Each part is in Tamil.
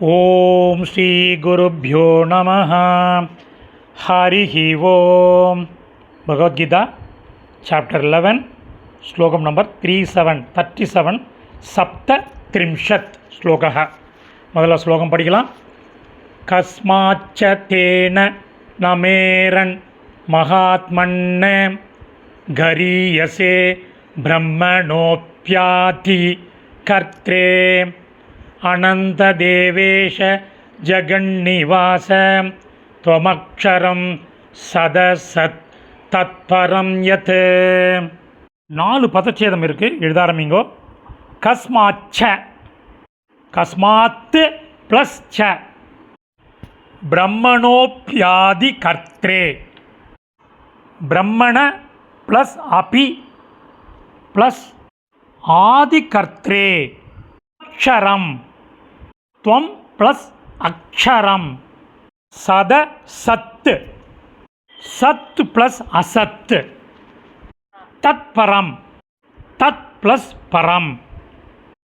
ஓம் ஸ்ரீ குருப்பியோ நம ஹரி ஓம் பகவத்கீதா சாப்டர் லெவன் ஸ்லோகம் number three seven thirty seven சப்த த்ரிம்ஷத் ஸ்லோக முதல்ல ஸ்லோகம் படிக்கலாம். கஸ்மாச்ச தேன நமேரன் மகாத்மன்ன கரியசே பிரம்மணோப்பியாதி கர்த்தே अनन्तदेवेश जगन्निवास त्वमक्षरं சதசத் தத்பரம் யத் நாலு பதச்சேதம் இருக்குது எழுத ஆரம்பிங்கோ கஸ்மாச்ச கஸ்மாத் ப்ளஸ் ச பிரம்மணோப்பியாதி கர்த்ரே பிரம்மண ப்ளஸ் அபி ப்ளஸ் ஆதி கர்த்ரே அக்ஷரம் துவம் ப்ளஸ் அக்ஷரம். சத சத்து. சத்து ப்ளஸ் அசத்து. தத் பரம். தத் ப்ளஸ் பரம்.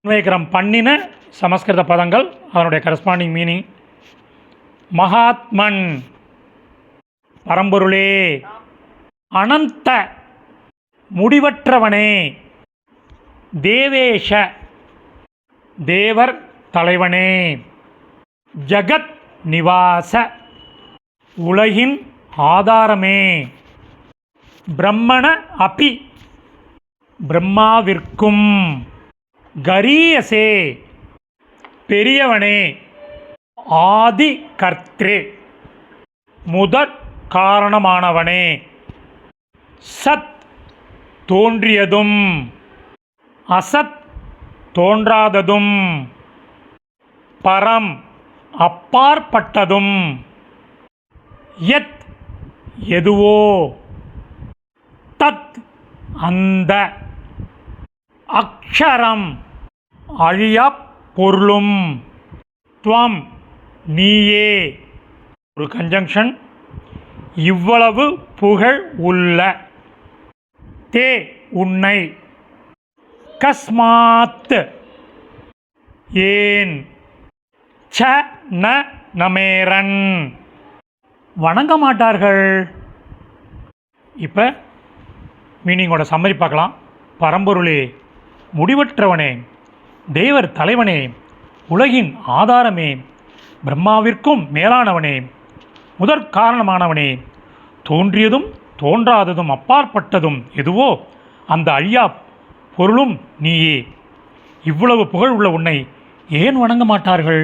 அன்வேகரம் பண்ணின சமஸ்கிருத பதங்கள் அதனுடைய கரஸ்பாண்டிங் மீனிங் மகாத்மன். பரம்பொருளே. அனந்த. முடிவற்றவனே. தேவேஷ. தேவர் தலைவனே ஜகத் நிவாச உலகின் ஆதாரமே. பிரம்மண அபி பிரம்மாவிற்கும் கரீயசே பெரியவனே ஆதி கர்த்ரே முதற் காரணமானவனே. சத் தோன்றியதும் அசத் தோன்றாததும் பரம் அப்பாற்பட்டதும் யத் எதுவோ தத் அந்த அக்ஷரம் அழியப் பொருளும் துவம் நீயே. ஒரு கன்ஜங்ஷன் இவ்வளவு புகழ் உள்ள தே உன்னை. கஸ்மாத் ஏன் ச ந நமேரன். வணங்க மாட்டார்கள். இப்போ மீனிங்கோட சம்மரி பார்க்கலாம். பரம்பொருளே முடிவற்றவனே தேவர் தலைவனே உலகின் ஆதாரமே பிரம்மாவிற்கும் மேலானவனே முதற் காரணமானவனே தோன்றியதும் தோன்றாததும் அப்பாற்பட்டதும் எதுவோ அந்த அழியா பொருளும் நீயே. இவ்வளவு புகழ் உள்ள உன்னை ஏன் வணங்க மாட்டார்கள்?